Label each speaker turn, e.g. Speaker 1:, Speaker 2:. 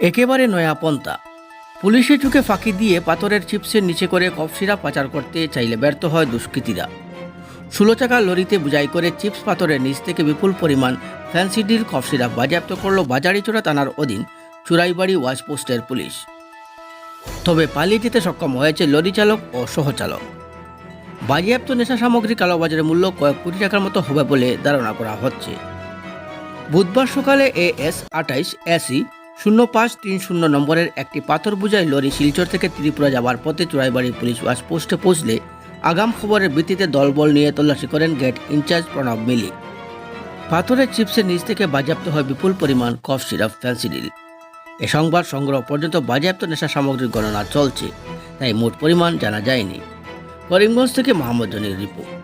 Speaker 1: একেবারে নয়া পন্থা। পুলিশের চোখে ফাঁকি দিয়ে পাথরের চিপসের নিচে করে কফ সিরাপ পাচার করতে চাইলে ব্যর্থ হয় দুষ্কৃতীরা। ষোলো চাকা লরিতে বুঝাই করে চিপস পাথরের নিচ থেকে বিপুল পরিমাণ ফ্যান্সি ডিল কফ সিরাপ বাজেয়াপ্ত করল বাজারিচোড়া থানার অধীন চুরাইবাড়ি ওয়াচ পোস্টের পুলিশ। তবে পালিয়ে যেতে সক্ষম হয়েছে লরি চালক ও সহচালক। বাজেয়াপ্ত নেশা সামগ্রী কালোবাজারের মূল্য কয়েক কোটি টাকার মতো হবে বলে ধারণা করা হচ্ছে। বুধবার সকালে এ এস আঠাইশ এসি শূন্য পাঁচ তিন শূন্য নম্বরের একটি পাথর বোঝাই লরি শিলচর থেকে ত্রিপুরা যাওয়ার পথে চুরাইবাড়ি পুলিশ ওয়াশ পোস্টে পৌঁছলে আগাম খবরের ভিত্তিতে দলবল নিয়ে তল্লাশি করেন গেট ইনচার্জ প্রণব মিলি। পাথরের চিপসের নিচ থেকে বাজেয়াপ্ত হয় বিপুল পরিমাণ কফ সিরাপ ফ্যান্সিডিল এ সংবাদ সংগ্রহ পর্যন্ত বাজেয়াপ্ত নেশা সামগ্রীর গণনা চলছে, তাই মোট পরিমাণ জানা যায়নি। করিমগঞ্জ থেকে মোহাম্মদ জনির রিপোর্ট।